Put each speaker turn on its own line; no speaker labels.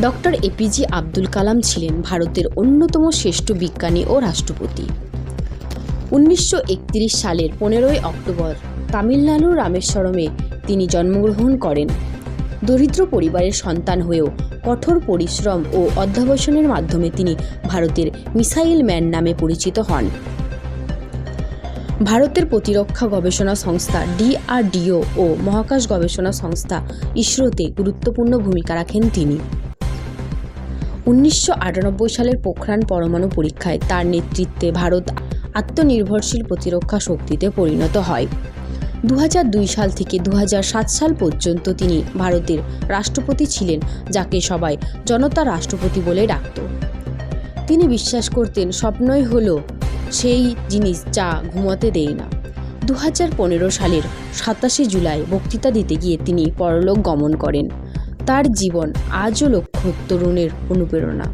Doctor APJ Abdul Kalam ছিলেন ভারতের অন্যতম শ্রেষ্ঠ বিজ্ঞানী ও রাষ্ট্রপতি। উনিশশো একত্রিশ সালের পনেরোই অক্টোবর তামিলনাড়ুর রামেশ্বরমে তিনি জন্মগ্রহণ করেন। দরিদ্র পরিবারের সন্তান হয়েও কঠোর পরিশ্রম ও অধ্যাবসনের মাধ্যমে তিনি ভারতের মিসাইল ম্যান নামে পরিচিত হন। ভারতের প্রতিরক্ষা গবেষণা সংস্থা ডিআরডিও ও মহাকাশ গবেষণা সংস্থা ইসরোতে গুরুত্বপূর্ণ ভূমিকা রাখেন তিনি। উনিশশো আটানব্বই সালের পোখরান পরমাণু পরীক্ষায় তার নেতৃত্বে ভারত আত্মনির্ভরশীল প্রতিরক্ষা শক্তিতে পরিণত হয়। দু হাজার দুই সাল থেকে দু হাজার সাত সাল পর্যন্ত তিনি ভারতের রাষ্ট্রপতি ছিলেন, যাকে সবাই জনতা রাষ্ট্রপতি বলে ডাকত। তিনি বিশ্বাস করতেন, স্বপ্নই হল সেই জিনিস যা ঘুমাতে দেয় না। দু হাজার পনেরো সালের সাতাশে জুলাই বক্তৃতা দিতে গিয়ে তিনি পরলোক গমন করেন। তার জীবন আজও লক্ষ তরুণের অনুপ্রেরণা।